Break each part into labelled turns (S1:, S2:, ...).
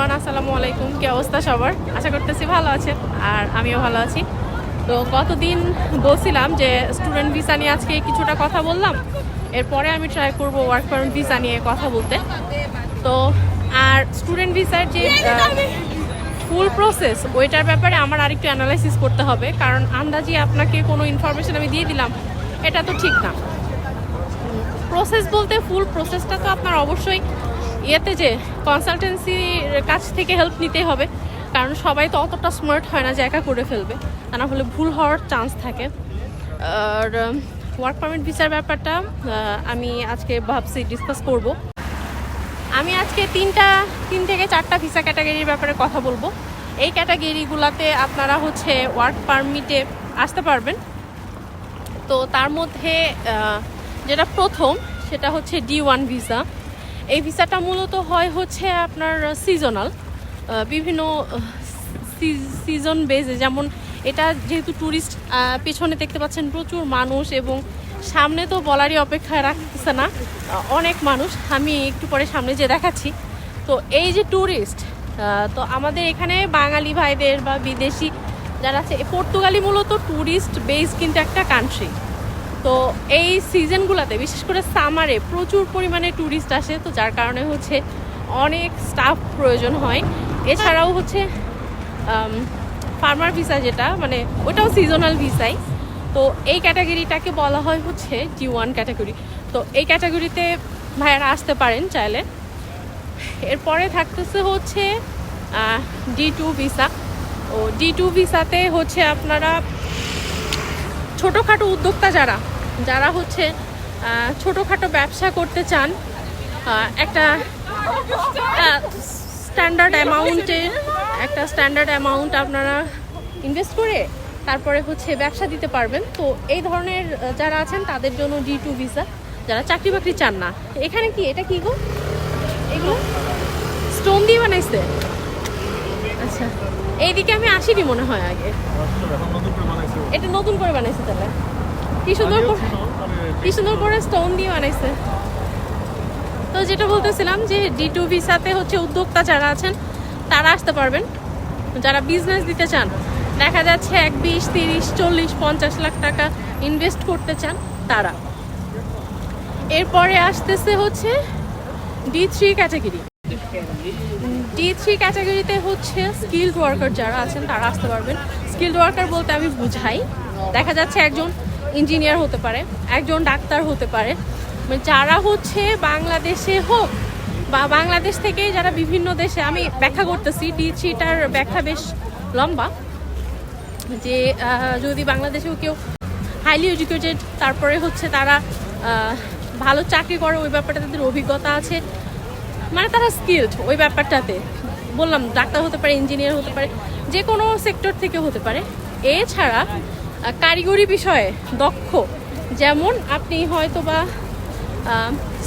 S1: Everyone আসসালামু আলাইকুম। কি অবস্থা সবার? আশা করতেছি ভালো আছেন, আর আমিও ভালো আছি। তো কতদিন বলছিলাম যে স্টুডেন্ট ভিসা নিয়ে আজকে কিছুটা কথা বললাম। এরপরে আমি ট্রাই করব ওয়ার্ক পারমিট ভিসা নিয়ে কথা বলতে। তো, আর স্টুডেন্ট ভিসার যে ফুল প্রসেস ওইটার ব্যাপারে আমার আরেকটু অ্যানালাইসিস করতে হবে। কারণ আন্দাজি আপনাকে কোনো ইনফরমেশন আমি দিয়ে দিলাম, এটা তো ঠিক না। প্রসেস বলতে ফুল প্রসেসটা তো আপনার অবশ্যই ইয়েতে যে কনসালটেন্সির কাছ থেকে হেল্প নিতে হবে, কারণ সবাই তো অতটা স্মার্ট হয় না যে একা করে ফেলবে। তা না হলে ভুল হওয়ার চান্স থাকে। আর ওয়ার্ক পারমিট ভিসার ব্যাপারটা আমি আজকে ভাবছি ডিসকাস করব। আমি আজকে তিনটা, তিন থেকে চারটা ভিসা ক্যাটাগরির ব্যাপারে কথা বলব। এই ক্যাটাগরিগুলোতে আপনারা হচ্ছে ওয়ার্ক পারমিটে আসতে পারবেন। তো তার মধ্যে যেটা প্রথম, সেটা হচ্ছে ডি ওয়ান ভিসা এই ভিসাটা মূলত হয় হচ্ছে আপনার সিজনাল বিভিন্ন সিজন বেজে যেমন এটা যেহেতু ট্যুরিস্ট পেছনে দেখতে পাচ্ছেন প্রচুর মানুষ এবং সামনে তো বলারই অপেক্ষায় রাখতেছে না অনেক মানুষ। আমি একটু পরে সামনে যে দেখাচ্ছি। তো এই যে ট্যুরিস্ট তো আমাদের এখানে বাঙালি ভাইদের বা বিদেশি যারা আছে পর্তুগালি মূলত ট্যুরিস্ট বেস কিন্তু একটা কান্ট্রি তো এই সিজনগুলোতে বিশেষ করে সামারে প্রচুর পরিমাণে ট্যুরিস্ট আসে, তো যার কারণে হচ্ছে অনেক স্টাফ প্রয়োজন হয়। এছাড়াও হচ্ছে ফার্মার ভিসা যেটা মানে ওটাও সিজনাল ভিসাই তো এই ক্যাটাগরিটাকে বলা হয় হচ্ছে জি ওয়ান ক্যাটাগরি তো এই ক্যাটাগরিতে ভাইয়ারা আসতে পারেন চাইলে। এরপরে থাকতেছে হচ্ছে ডি টু ভিসা ও ডি টু ভিসাতে হচ্ছে আপনারা ছোটোখাটো উদ্যোক্তা যারা যারা হচ্ছে ছোটোখাটো ব্যবসা করতে চান একটা স্ট্যান্ডার্ড অ্যামাউন্টে একটা স্ট্যান্ডার্ড অ্যামাউন্ট আপনারা ইনভেস্ট করে তারপরে হচ্ছে ব্যবসা দিতে পারবেন। তো এই ধরনের যারা আছেন, তাদের জন্য ডি টু ভিসা যারা চাকরি বাকরি চান না। এখানে কি, এটা কি গো? এগুলো? স্টোন দিয়ে বানাইছে? আচ্ছা। এইদিকে আমি আসিনি মনে হয় আগে। এটা নতুন করে বানাইছে তাহলে। কি সুন্দর করে কি সুন্দর করে স্টোন দিয়ে বানাইছে। তো যেটা বলতেছিলাম যে ডি টু ভিসাতে হচ্ছে উদ্যোক্তা যারা আছেন তারা আসতে পারবেন। যারা বিজনেস দিতে চান দেখা যাচ্ছে এক বিশ তিরিশ চল্লিশ পঞ্চাশ লাখ টাকা ইনভেস্ট করতে চান তারা। এরপরে আসতেছে হচ্ছে D three category D three ক্যাটাগরিতে হচ্ছে স্কিল্ড ওয়ার্কার যারা আছেন তারা আসতে পারবেন। স্কিল্ড ওয়ার্কার বলতে আমি বুঝাই। দেখা যাচ্ছে একজন ইঞ্জিনিয়ার হতে পারে, একজন ডাক্তার হতে পারে। মানে যারা হচ্ছে বাংলাদেশে হোক বা বাংলাদেশ থেকে যারা বিভিন্ন দেশে, আমি ব্যাখ্যা করতেছি ডি থ্রিটার ব্যাখ্যা বেশ লম্বা। যে যদি বাংলাদেশেও কেউ হাইলি এডুকেটেড তারপরে হচ্ছে তারা ভালো চাকরি করে, ওই ব্যাপারটা তাদের অভিজ্ঞতা আছে। মানে তারা স্কিল্ড ওই ব্যাপারটাতে। বললাম, ডাক্তার হতে পারে ইঞ্জিনিয়ার হতে পারে। যে কোনো সেক্টর থেকে হতে পারে। এছাড়া কারিগরি বিষয়ে দক্ষ, যেমন আপনি হয়তো বা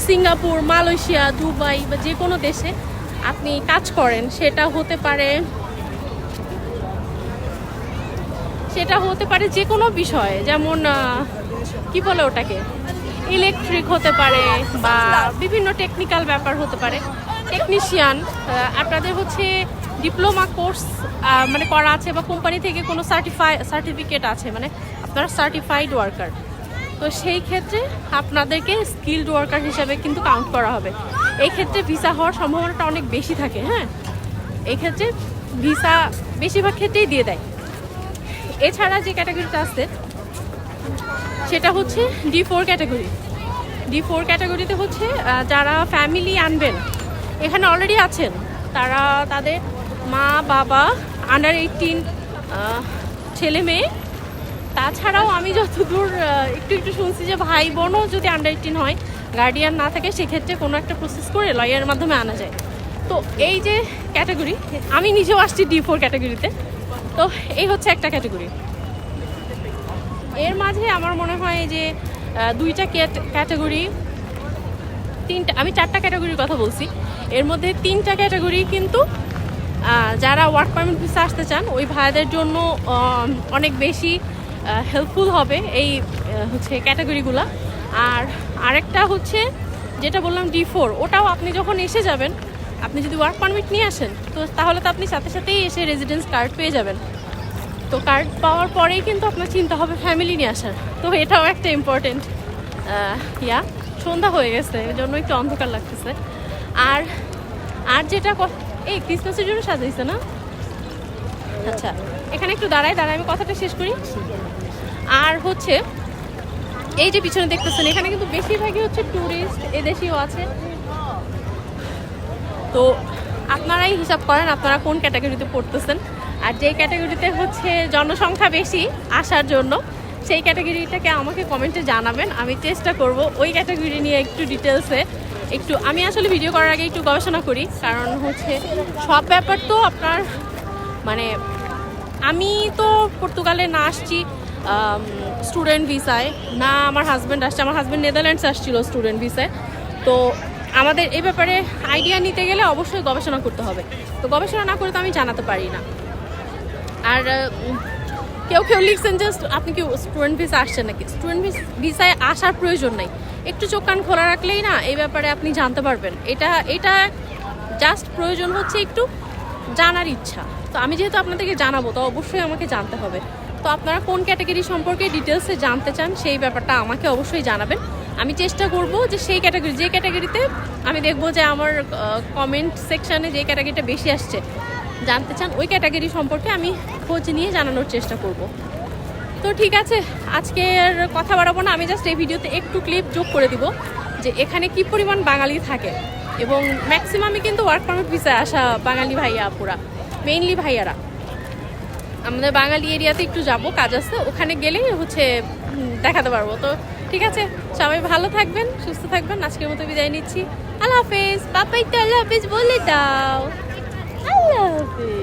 S1: সিঙ্গাপুর, মালয়েশিয়া, দুবাই বা যে কোনো দেশে আপনি কাজ করেন, সেটা হতে পারে, সেটা হতে পারে যে কোনো বিষয়ে, যেমন কি বলে ওটাকে? ইলেকট্রিক হতে পারে বা বিভিন্ন টেকনিক্যাল ব্যাপার হতে পারে। টেকনিশিয়ান আপনাদের হচ্ছে ডিপ্লোমা কোর্স মানে করা আছে বা কোম্পানি থেকে কোনো সার্টিফাই সার্টিফিকেট আছে মানে আপনারা সার্টিফাইড ওয়ার্কার তো সেই ক্ষেত্রে আপনাদেরকে স্কিল্ড ওয়ার্কার হিসাবে কিন্তু কাউন্ট করা হবে। এই ক্ষেত্রে ভিসা হওয়ার সম্ভাবনাটা অনেক বেশি থাকে হ্যাঁ? এই ক্ষেত্রে ভিসা বেশিরভাগ ক্ষেত্রেই দিয়ে দেয়। এছাড়া যে ক্যাটাগরিটা আছে, সেটা হচ্ছে D four category D four ক্যাটাগরিতে হচ্ছে যারা ফ্যামিলি আনবেন, এখানে অলরেডি আছেন। তারা তাদের মা, বাবা আন্ডার এইটিন ছেলে মেয়ে। তাছাড়াও আমি যতদূর একটু একটু শুনছি যে ভাই বোনও যদি আন্ডার এইটিন হয় গার্ডিয়ান না থাকে, সেক্ষেত্রে কোনো একটা প্রসেস করে লয়ারের মাধ্যমে আনা যায়। তো এই যে ক্যাটাগরি আমি নিজেও আসছি ডি ফোর ক্যাটাগরিতে তো এই হচ্ছে একটা ক্যাটাগরি এর মাঝে আমার মনে হয় যে দুইটা ক্যাটাগরি তিনটা আমি চারটা ক্যাটাগরির কথা বলছি। এর মধ্যে তিনটা ক্যাটাগরি কিন্তু যারা ওয়ার্ক পারমিট ভিসা আসতে চান, ওই ভাইদের জন্য অনেক বেশি হেল্পফুল হবে এই হচ্ছে ক্যাটাগরিগুলা আর আরেকটা হচ্ছে যেটা বললাম ডি ফোর ওটাও আপনি যখন এসে যাবেন, আপনি যদি ওয়ার্ক পারমিট নিয়ে আসেন, তো তাহলে তো আপনি সাথে সাথেই এসে রেজিডেন্স কার্ড পেয়ে যাবেন। তো কার্ড পাওয়ার পরেই কিন্তু আপনার চিন্তা হবে ফ্যামিলি নিয়ে আসার। তো এটাও একটা ইম্পর্টেন্ট ইয়া, সন্ধ্যা হয়ে গেছে এই জন্য একটু অন্ধকার লাগতেছে। আর আর যেটা এই ক্রিসমাসের জন্য সাজাইছে না? আচ্ছা এখানে একটু দাঁড়ায় দাঁড়ায়, আমি কথাটা শেষ করি। আর হচ্ছে, এই যে পিছনে দেখতেছেন, এখানে কিন্তু বেশিরভাগই হচ্ছে ট্যুরিস্ট এদেশিও আছে। তো আপনারাই হিসাব করেন, আপনারা কোন ক্যাটাগরিতে পড়তেছেন। আর যেই ক্যাটাগরিতে হচ্ছে জনসংখ্যা বেশি আসার জন্য, সেই ক্যাটাগরিটাকে আমাকে কমেন্টে জানাবেন, আমি চেষ্টা করব ওই ক্যাটাগরি নিয়ে একটু ডিটেলসে একটু, আমি আসলে ভিডিও করার আগে একটু গবেষণা করি, কারণ হচ্ছে সব ব্যাপার তো আপনার মানে আমি তো পর্তুগালে না আসছি স্টুডেন্ট ভিসায় না আমার হাজব্যান্ড আসছে, আমার হাজব্যান্ড নেদারল্যান্ডস আসছিল স্টুডেন্ট ভিসায় তো আমাদের এই ব্যাপারে আইডিয়া নিতে গেলে অবশ্যই গবেষণা করতে হবে। তো গবেষণা না করে তো আমি জানাতে পারি না। আর কেউ কেউ লিখছেন যে, আপনি কি স্টুডেন্ট ভিসা আসছেন নাকি? স্টুডেন্ট ভিসায় আসার প্রয়োজন নাই। একটু চোখ কান খোলা রাখলেই না এই ব্যাপারে আপনি জানতে পারবেন। এটা এটা জাস্ট প্রয়োজন হচ্ছে একটু জানার ইচ্ছা। তো আমি যেহেতু আপনাদেরকে জানাব, তো অবশ্যই আমাকে জানতে হবে। তো আপনারা কোন ক্যাটাগরি সম্পর্কে ডিটেলসে জানতে চান, সেই ব্যাপারটা আমাকে অবশ্যই জানাবেন। আমি চেষ্টা করব যে সেই ক্যাটাগরি, যে ক্যাটাগরিতে আমি দেখব যে আমার কমেন্ট সেকশানে যে ক্যাটাগরিটা বেশি আসছে, জানতে চান, ওই ক্যাটাগরি সম্পর্কে আমি খোঁজ নিয়ে জানানোর চেষ্টা করব। তো ঠিক আছে, আজকে আর কথা বাড়াবো না, আমি জাস্ট এই ভিডিওতে একটু ক্লিপ যোগ করে দিব যে এখানে কি পরিমাণ বাঙালি থাকে এবং ম্যাক্সিমামই কিন্তু ওয়ার্ক পারমিট ভিসায় আসা বাঙালি ভাইয়া আপুরা মেইনলি ভাইয়ারা। আমাদের বাঙালি এরিয়াতে একটু যাব, কাজ আছে, ওখানে গেলেই হচ্ছে দেখাতে পারব। তো ঠিক আছে, সবাই ভালো থাকবেন, সুস্থ থাকবেন, আজকের মতো বিদায় নিচ্ছি। আল্লাহ হাফেজ বাপাই তো আল্লাহ হাফেজ বলে দাও। আল্লাহ হাফেজ।